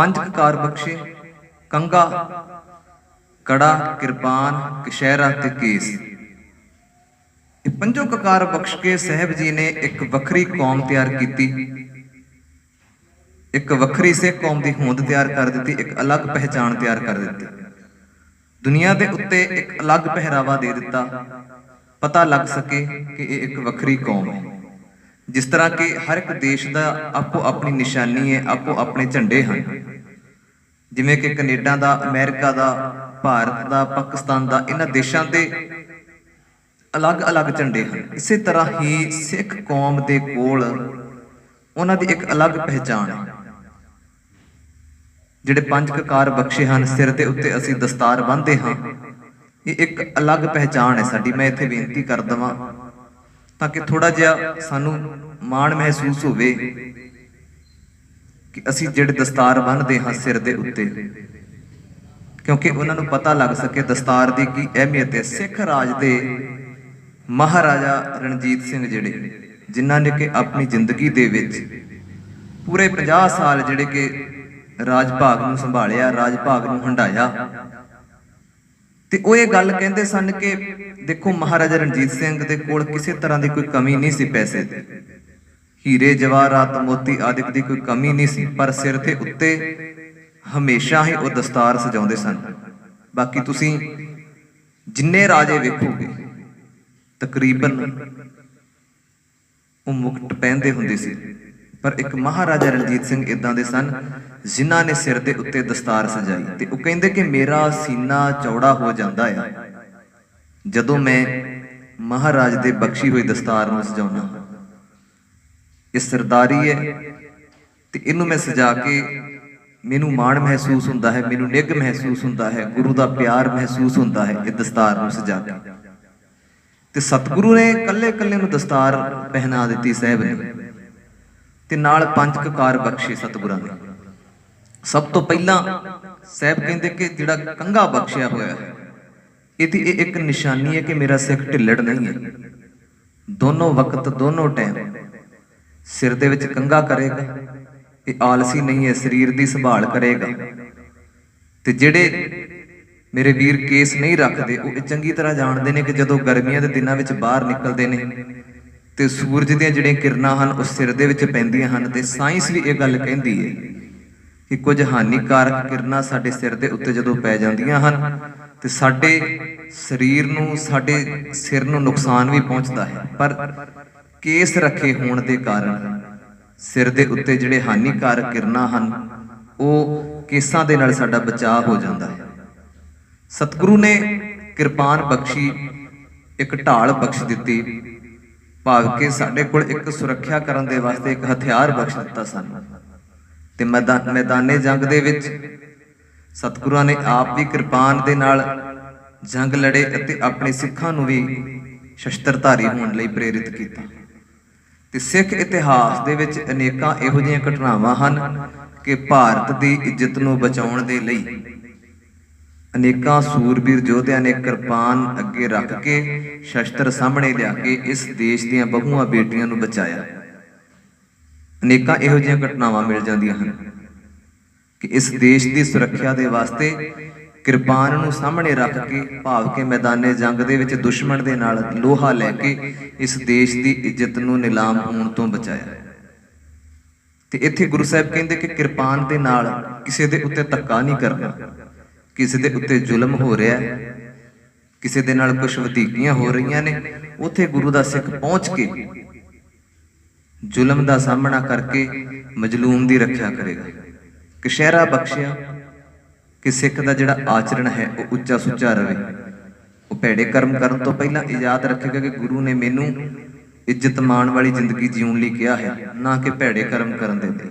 ਪੰਜ ਕਕਾਰ ਬਖਸ਼ੇ, ਕੰਗਾ, ਕੜਾ, ਕਿਰਪਾਨ, ਕਸ਼ਹਿਰਾ ਤੇ ਕੇਸ। ਇਹ ਪੰਜੋ ਕਕਾਰ ਬਖਸ਼ ਕੇ ਸਾਹਿਬ ਜੀ ਨੇ ਇੱਕ ਵੱਖਰੀ ਕੌਮ ਤਿਆਰ ਕੀਤੀ। ਇੱਕ ਵੱਖਰੀ ਸਿੱਖ ਕੌਮ ਦੀ ਹੋਂਦ ਤਿਆਰ ਕਰ ਦਿੱਤੀ, ਇੱਕ ਅਲੱਗ ਪਹਿਚਾਣ ਤਿਆਰ ਕਰ ਦਿੱਤੀ। ਦੁਨੀਆ ਦੇ ਉੱਤੇ ਇੱਕ ਅਲੱਗ ਪਹਿਰਾਵਾ ਦੇ ਦਿੱਤਾ। ਪਤਾ ਲੱਗ ਸਕੇ ਕਿ ਇਹ ਇੱਕ ਵੱਖਰੀ ਕੌਮ ਹੈ। ਜਿਸ ਤਰ੍ਹਾਂ ਕਿ ਹਰ ਇੱਕ ਦੇਸ਼ ਦਾ ਆਪੋ ਆਪਣੀ ਨਿਸ਼ਾਨੀ ਹੈ, ਆਪੋ ਆਪਣੇ ਝੰਡੇ ਹਨ। ਜਿਵੇਂ ਕਿ ਕੈਨੇਡਾ ਦਾ, ਅਮਰੀਕਾ ਦਾ, ਭਾਰਤ ਦਾ, ਪਾਕਿਸਤਾਨ ਦਾ, ਇਹਨਾਂ ਦੇਸ਼ਾਂ ਦੇ ਅਲੱਗ-ਅਲੱਗ ਝੰਡੇ ਹਨ। ਇਸੇ ਤਰ੍ਹਾਂ ਹੀ ਸਿੱਖ ਕੌਮ ਦੇ ਕੋਲ ਉਹਨਾਂ ਦੀ ਇੱਕ ਅਲੱਗ ਪਹਿਚਾਣ ਹੈ। ਜਿਹੜੇ ਪੰਜ ਕਕਾਰ ਬਖਸ਼ੇ ਹਨ, ਸਿਰ ਦੇ ਉੱਤੇ ਅਸੀਂ ਦਸਤਾਰ ਬੰਨ੍ਹਦੇ ਹਾਂ, ਇਹ ਇੱਕ ਅਲੱਗ ਪਹਿਚਾਣ ਹੈ ਸਾਡੀ। ਮੈਂ ਇੱਥੇ ਬੇਨਤੀ ਕਰ ਦਵਾਂ ਤਾਂ ਕਿ ਥੋੜਾ ਜਿਹਾ ਸਾਨੂੰ ਮਾਣ ਮਹਿਸੂਸ ਹੋਵੇ ਕਿ ਅਸੀਂ ਜਿਹੜੇ ਦਸਤਾਰ ਬੰਨਦੇ ਹਾਂ ਸਿਰ ਦੇ ਉੱਤੇ, ਕਿਉਂਕਿ ਉਹਨਾਂ ਨੂੰ ਪਤਾ ਲੱਗ ਸਕੇ ਦਸਤਾਰ ਦੀ ਕੀ ਅਹਿਮੀਅਤ ਹੈ। ਸਿੱਖ ਰਾਜ ਦੇ ਮਹਾਰਾਜਾ ਰਣਜੀਤ ਸਿੰਘ ਜਿਹੜੇ, ਜਿਨ੍ਹਾਂ ਨੇ ਕਿ ਆਪਣੀ ਜ਼ਿੰਦਗੀ ਦੇ ਵਿੱਚ ਪੂਰੇ 50 ਸਾਲ ਜਿਹੜੇ ਕਿ ਰਾਜ ਭਾਗ ਨੂੰ ਸੰਭਾਲਿਆ ਰਾਜ ਭਾਗ ਨੂੰ ਹੰਡਾਇਆ ਤੇ ਉਹ ਇਹ ਗੱਲ ਕਹਿੰਦੇ ਸਨ ਕਿ ਦੇਖੋ ਮਹਾਰਾਜਾ ਰਣਜੀਤ ਸਿੰਘ ਦੇ ਕੋਲ ਕਿਸੇ ਤਰ੍ਹਾਂ ਦੀ ਕੋਈ ਕਮੀ ਨਹੀਂ ਸੀ ਪੈਸੇ ਦੀ। ਹੀਰੇ ਜਵਾਹਰਾਤ ਮੋਤੀ ਆਦਿਕ ਦੀ ਕੋਈ ਕਮੀ ਨਹੀਂ ਸੀ ਪਰ ਸਿਰ ਦੇ ਉੱਤੇ ਹਮੇਸ਼ਾ ਹੀ ਉਹ ਦਸਤਾਰ ਸਜਾਉਂਦੇ ਸਨ। ਬਾਕੀ ਤੁਸੀਂ ਜਿੰਨੇ ਰਾਜੇ ਵੇਖੋਗੇ ਤਕਰੀਬਨ ਉਹ ਮੁਕਟ ਪਹਿਨਦੇ ਹੁੰਦੇ ਸੀ। ਪਰ ਇੱਕ ਮਹਾਰਾਜਾ ਰਣਜੀਤ ਸਿੰਘ ਇਦਾਂ ਦੇ ਸਨ, ਜਿਨ੍ਹਾਂ ਨੇ ਸਿਰ ਦੇ ਉੱਤੇ ਦਸਤਾਰ ਸਜਾਈ ਤੇ ਉਹ ਕਹਿੰਦੇ ਕਿ ਮੇਰਾ ਸੀਨਾ ਚੌੜਾ ਹੋ ਜਾਂਦਾ ਆ। ਜਦੋਂ ਮੈਂ ਮਹਾਰਾਜ ਦੇ ਬਖਸ਼ੀ ਹੋਈ ਦਸਤਾਰ ਨੂੰ ਸਜਾਉਣਾ ਇਹ ਸਰਦਾਰੀ ਹੈ ਤੇ ਇਹਨੂੰ ਮੈਂ ਸਜਾ ਕੇ ਮੈਨੂੰ ਮਾਣ ਮਹਿਸੂਸ ਹੁੰਦਾ ਹੈ, ਮੈਨੂੰ ਨਿੱਘ ਮਹਿਸੂਸ ਹੁੰਦਾ ਹੈ, ਗੁਰੂ ਦਾ ਪਿਆਰ ਮਹਿਸੂਸ ਹੁੰਦਾ ਹੈ ਇਹ ਦਸਤਾਰ ਨੂੰ ਸਜਾ ਕੇ। ਤੇ ਸਤਿਗੁਰੂ ਨੇ ਕੱਲੇ ਕੱਲੇ ਨੂੰ ਦਸਤਾਰ ਪਹਿਨਾ ਦਿੱਤੀ ਸਾਹਿਬ ਨੇ। ਤੇ ਨਾਲ ਪੰਜ ਕਕਾਰ ਬਖਸ਼ੇ ਸਤਿਗੁਰਾਂ ਨੇ ਸਭ ਤੋਂ ਪਹਿਲਾਂ ਸਾਹਿਬ ਕਹਿੰਦੇ ਕਿ ਜਿਹੜਾ ਕੰਗਾ ਬਖਸ਼ਿਆ ਹੋਇਆ ਹੈ, ਇਹਦੀ ਇਹ ਇੱਕ ਨਿਸ਼ਾਨੀ ਹੈ ਕਿ ਮੇਰਾ ਸਿੱਖ ਢਿੱਲੜ ਨਹੀਂ ਹੈ। ਦੋਨੋਂ ਵਕਤ, ਦੋਨੋਂ ਟਾਈਮ ਸਿਰ ਦੇ ਵਿੱਚ ਕੰਗਾ ਕਰੇਗਾ, ਇਹ ਆਲਸੀ ਨਹੀਂ ਹੈ, ਸਰੀਰ ਦੀ ਸੰਭਾਲ ਕਰੇਗਾ। ਤੇ ਜਿਹੜੇ ਮੇਰੇ ਵੀਰ ਕੇਸ ਨਹੀਂ ਰੱਖਦੇ, ਉਹ ਇਹ ਚੰਗੀ ਤਰ੍ਹਾਂ ਜਾਣਦੇ ਨੇ ਕਿ ਜਦੋਂ ਗਰਮੀਆਂ ਦੇ ਦਿਨਾਂ ਵਿੱਚ ਬਾਹਰ ਨਿਕਲਦੇ ਨੇ ਤੇ ਸੂਰਜ ਦੀਆਂ ਜਿਹੜੀਆਂ ਕਿਰਨਾਂ ਹਨ, ਉਹ ਸਿਰ ਦੇ ਵਿੱਚ ਪੈਂਦੀਆਂ ਹਨ ਤੇ ਸਾਇੰਸ ਵੀ ਇਹ ਗੱਲ ਕਹਿੰਦੀ ਹੈ ਕਿ ਕੁਝ ਹਾਨੀਕਾਰਕ ਕਿਰਨਾਂ ਸਾਡੇ ਸਿਰ ਦੇ ਉੱਤੇ ਜਦੋਂ ਪੈ ਜਾਂਦੀਆਂ ਹਨ ਤੇ ਸਾਡੇ ਸਰੀਰ ਨੂੰ, ਸਾਡੇ ਸਿਰ ਨੂੰ ਨੁਕਸਾਨ ਵੀ ਪਹੁੰਚਦਾ ਹੈ। ਪਰ ਕੇਸ ਰੱਖੇ ਹੋਣ ਦੇ ਕਾਰਨ ਸਿਰ ਦੇ ਉੱਤੇ ਜਿਹੜੇ ਹਾਨੀਕਾਰਕ ਕਿਰਨਾਂ ਹਨ, ਉਹ ਕੇਸਾਂ ਦੇ ਨਾਲ ਸਾਡਾ ਬਚਾਅ ਹੋ ਜਾਂਦਾ ਹੈ। ਸਤਿਗੁਰੂ ਨੇ ਕਿਰਪਾਨ ਬਖਸ਼ੀ, ਇੱਕ ਢਾਲ ਬਖਸ਼ ਦਿੱਤੀ ਭਾਵ ਕਿ ਸਾਡੇ ਕੋਲ ਇੱਕ ਸੁਰੱਖਿਆ ਕਰਨ ਦੇ ਵਾਸਤੇ ਇੱਕ ਹਥਿਆਰ ਬਖਸ਼ ਦਿੱਤਾ ਸਾਨੂੰ। ਤੇ ਮੈਦਾਨੇ ਜੰਗ ਦੇ ਵਿੱਚ ਸਤਿਗੁਰਾਂ ਨੇ ਆਪ ਵੀ ਕਿਰਪਾਨ ਦੇ ਨਾਲ ਜੰਗ ਲੜੇ ਅਤੇ ਆਪਣੇ ਸਿੱਖਾਂ ਨੂੰ ਵੀ ਸ਼ਸਤਰਧਾਰੀ ਹੋਣ ਲਈ ਪ੍ਰੇਰਿਤ ਕੀਤਾ। ਤੇ ਸਿੱਖ ਇਤਿਹਾਸ ਦੇ ਵਿੱਚ ਅਨੇਕਾਂ ਇਹੋ ਜਿਹੀਆਂ ਘਟਨਾਵਾਂ ਹਨ ਕਿ ਭਾਰਤ ਦੀ ਇੱਜ਼ਤ ਨੂੰ ਬਚਾਉਣ ਦੇ ਲਈ ਅਨੇਕਾਂ ਸੂਰਬੀਰ ਯੋਧਿਆਂ ਨੇ ਕਿਰਪਾਨ ਅੱਗੇ ਰੱਖ ਕੇ, ਸ਼ਸਤਰ ਸਾਹਮਣੇ ਲਿਆ ਕੇ ਇਸ ਦੇਸ਼ ਦੀਆਂ ਬਹੂਆਂ ਬੇਟੀਆਂ ਨੂੰ ਬਚਾਇਆ। ਅਨੇਕਾਂ ਇਹੋ ਜਿਹੀਆਂ ਘਟਨਾਵਾਂ ਮਿਲ ਜਾਂਦੀਆਂ ਹਨ ਕਿ ਇਸ ਦੇਸ਼ ਦੀ ਸੁਰੱਖਿਆ ਦੇ ਵਾਸਤੇ ਕਿਰਪਾਨ ਨੂੰ ਸਾਹਮਣੇ ਰੱਖ ਕੇ ਭਾਵ ਕੇ ਮੈਦਾਨੇ ਜੰਗ ਦੇ ਵਿੱਚ ਦੁਸ਼ਮਣ ਦੇ ਨਾਲ ਲੋਹਾ ਲੈ ਕੇ ਇਸ ਦੇਸ਼ ਦੀ ਇੱਜ਼ਤ ਨੂੰ ਨਿਲਾਮ ਹੋਣ ਤੋਂ ਬਚਾਇਆ। ਤੇ ਇੱਥੇ ਗੁਰੂ ਸਾਹਿਬ ਕਹਿੰਦੇ ਕਿ ਕਿਰਪਾਨ ਦੇ ਨਾਲ ਕਿਸੇ ਦੇ ਉੱਤੇ ਧੱਕਾ ਨਹੀਂ ਕਰਨਾ। ਕਿਸੇ ਦੇ ਉੱਤੇ ਜ਼ੁਲਮ ਹੋ ਰਿਹਾ ਹੈ, ਕਿਸੇ ਦੇ ਨਾਲ ਕੁਝ ਵਧੀਕੀਆਂ ਹੋ ਰਹੀਆਂ ਨੇ, ਉੱਥੇ ਗੁਰੂ ਦਾ ਸਿੱਖ ਪਹੁੰਚ ਕੇ ਜ਼ੁਲਮ ਦਾ ਸਾਹਮਣਾ ਕਰਕੇ ਮਜਲੂਮ ਦੀ ਰੱਖਿਆ ਕਰੇਗਾ। ਕਸ਼ਹਿਰਾ ਬਖਸ਼ਿਆ ਕਿ ਸਿੱਖ ਦਾ ਜਿਹੜਾ ਆਚਰਣ ਹੈ, ਉਹ ਉੱਚਾ ਸੁੱਚਾ ਰਵੇ। ਉਹ ਭੈੜੇ ਕਰਮ ਕਰਨ ਤੋਂ ਪਹਿਲਾਂ ਇਜਾਦ ਰੱਖੇਗਾ ਕਿ ਗੁਰੂ ਨੇ ਮੈਨੂੰ ਇੱਜ਼ਤ ਮਾਣ ਵਾਲੀ ਜ਼ਿੰਦਗੀ ਜਿਉਣ ਲਈ ਕਿਹਾ ਹੈ, ਨਾ ਕਿ ਭੈੜੇ ਕਰਮ ਕਰਨ ਦੇ ਲਈ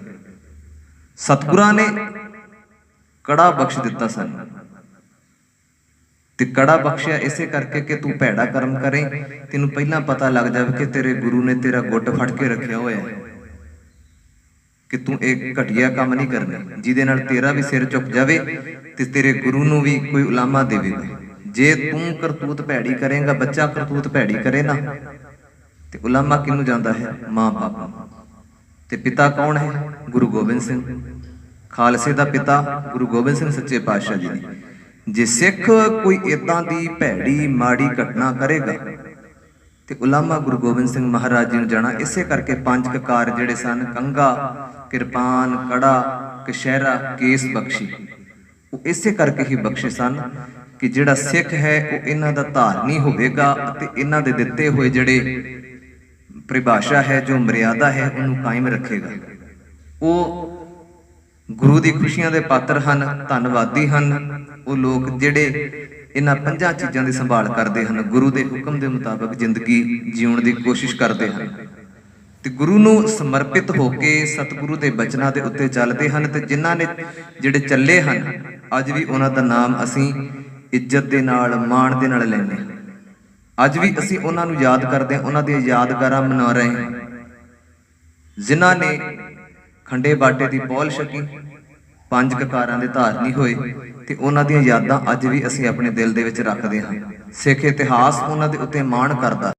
ਸਤਿਗੁਰਾਂ ਨੇ ਕੜਾ ਬਖਸ਼ ਦਿੱਤਾ ਸਾਨੂੰ। ਤੇ ਕੜਾ ਬਖਸ਼ਿਆ ਇਸੇ ਕਰਕੇ ਕਿ ਤੂੰ ਭੈੜਾ ਕਰਮ ਕਰੇ। ਤੈਨੂੰ ਪਹਿਲਾਂ ਪਤਾ ਲੱਗ ਜਾਵੇ ਕਿ ਤੇਰੇ ਗੁਰੂ ਨੇ ਤੇਰਾ ਗੁੱਟ ਫੜ ਕੇ ਰੱਖਿਆ ਹੋਇਆ ਹੈ। ਕਿ ਤੂੰ ਇਹ ਘਟੀਆ ਕੰਮ ਨਹੀਂ ਕਰਨਾ। ਜਿਹਦੇ ਨਾਲ ਤੇਰਾ ਵੀ ਸਿਰ ਝੁਕ ਜਾਵੇ ਤੇ ਤੇਰੇ ਗੁਰੂ ਨੂੰ ਵੀ ਕੋਈ ਉਲਾਮਾ ਦੇਵੇਗਾ ਜੇ ਤੂੰ ਕਰਤੂਤ ਭੈੜੀ ਕਰੇਗਾ, ਬੱਚਾ ਕਰਤੂਤ ਭੈੜੀ ਕਰੇ ਨਾ, ਤੇ ਉਲਾਮਾ ਕਿਹਨੂੰ ਜਾਂਦਾ ਹੈ? ਮਾਂ ਬਾਪ ਤੇ ਪਿਤਾ ਕੌਣ ਹੈ? ਗੁਰੂ ਗੋਬਿੰਦ ਸਿੰਘ। ਖਾਲਸੇ ਦਾ ਪਿਤਾ ਗੁਰੂ ਗੋਬਿੰਦ ਸਿੰਘ ਸੱਚੇ ਪਾਤਸ਼ਾਹ ਜੀ ਨੇ। ਜੇ ਸਿੱਖ ਕੋਈ ਇਦਾਂ ਦੀ ਭੈੜੀ ਮਾੜੀ ਘਟਨਾ ਕਰੇਗਾ, ਤੇ ਉਲਾਮਾ ਗੁਰੂ ਗੋਬਿੰਦ ਸਿੰਘ ਮਹਾਰਾਜ ਜੀ ਨੂੰ ਜਾਣਾ ਇਸੇ ਕਰਕੇ ਪੰਜ ਕਕਾਰ ਜਿਹੜੇ ਸਨ, ਕੰਗਾ, ਕਿਰਪਾਨ, ਕੜਾ, ਕਸ਼ਹਿਰਾ, ਕੇਸ ਬਖਸ਼ੀ। ਉਹ ਇਸੇ ਕਰਕੇ ਹੀ ਬਖਸ਼ੇ ਸਨ ਕਿ ਜਿਹੜਾ ਸਿੱਖ ਹੈ, ਉਹ ਇਹਨਾਂ ਦਾ ਧਾਰਨੀ ਹੋਵੇਗਾ ਅਤੇ ਇਹਨਾਂ ਦੇ ਦਿੱਤੇ ਹੋਏ ਜਿਹੜੇ ਪਰਿਭਾਸ਼ਾ ਹੈ, ਜੋ ਮਰਿਆਦਾ ਹੈ, ਉਹਨੂੰ ਕਾਇਮ ਰੱਖੇਗਾ। ਉਹ ਗੁਰੂ ਦੀ ਖੁਸ਼ੀਆਂ ਦੇ ਪਾਤਰ ਹਨ, ਧੰਨਵਾਦੀ ਹਨ ਉਹ ਲੋਕ ਜਿਹੜੇ ਇਹਨਾਂ ਪੰਜਾਂ ਚੀਜ਼ਾਂ ਦੀ ਸੰਭਾਲ ਕਰਦੇ ਹਨ, ਗੁਰੂ ਦੇ ਹੁਕਮ ਦੇ ਮੁਤਾਬਕ ਜ਼ਿੰਦਗੀ ਜਿਉਣ ਦੀ ਕੋਸ਼ਿਸ਼ ਕਰਦੇ ਹਨ। ਤੇ ਗੁਰੂ ਨੂੰ ਸਮਰਪਿਤ ਹੋ ਕੇ ਸਤਿਗੁਰੂ ਦੇ ਬਚਨਾਂ ਦੇ ਉੱਤੇ ਚੱਲਦੇ ਹਨ ਤੇ ਜਿਨ੍ਹਾਂ ਨੇ ਜਿਹੜੇ ਚੱਲੇ ਹਨ, ਅੱਜ ਵੀ ਉਹਨਾਂ ਦਾ ਨਾਮ ਅਸੀਂ ਇੱਜ਼ਤ ਦੇ ਨਾਲ, ਮਾਣ ਦੇ ਨਾਲ ਲੈਂਦੇ ਹਾਂ। ਅੱਜ ਵੀ ਅਸੀਂ ਉਹਨਾਂ ਨੂੰ ਯਾਦ ਕਰਦੇ ਹਾਂ, ਉਹਨਾਂ ਦੀਆਂ ਯਾਦਗਾਰਾਂ ਮਨਾ ਰਹੇ ਹਾਂ। ਜਿਨ੍ਹਾਂ ਨੇ ਖੰਡੇ ਬਾਟੇ ਦੀ ਪੌਲ ਛਕੀ ਪੰਜ ਕਕਾਰਾਂ ਦੇ ਧਾਰਨੀ ਹੋਏ ਤੇ ਉਹਨਾਂ ਦੀਆਂ ਯਾਦਾਂ ਅੱਜ ਵੀ ਅਸੀਂ ਆਪਣੇ ਦਿਲ ਦੇ ਵਿੱਚ ਰੱਖਦੇ ਹਾਂ। ਸਿੱਖ ਇਤਿਹਾਸ ਉਹਨਾਂ ਦੇ ਉੱਤੇ ਮਾਣ ਕਰਦਾ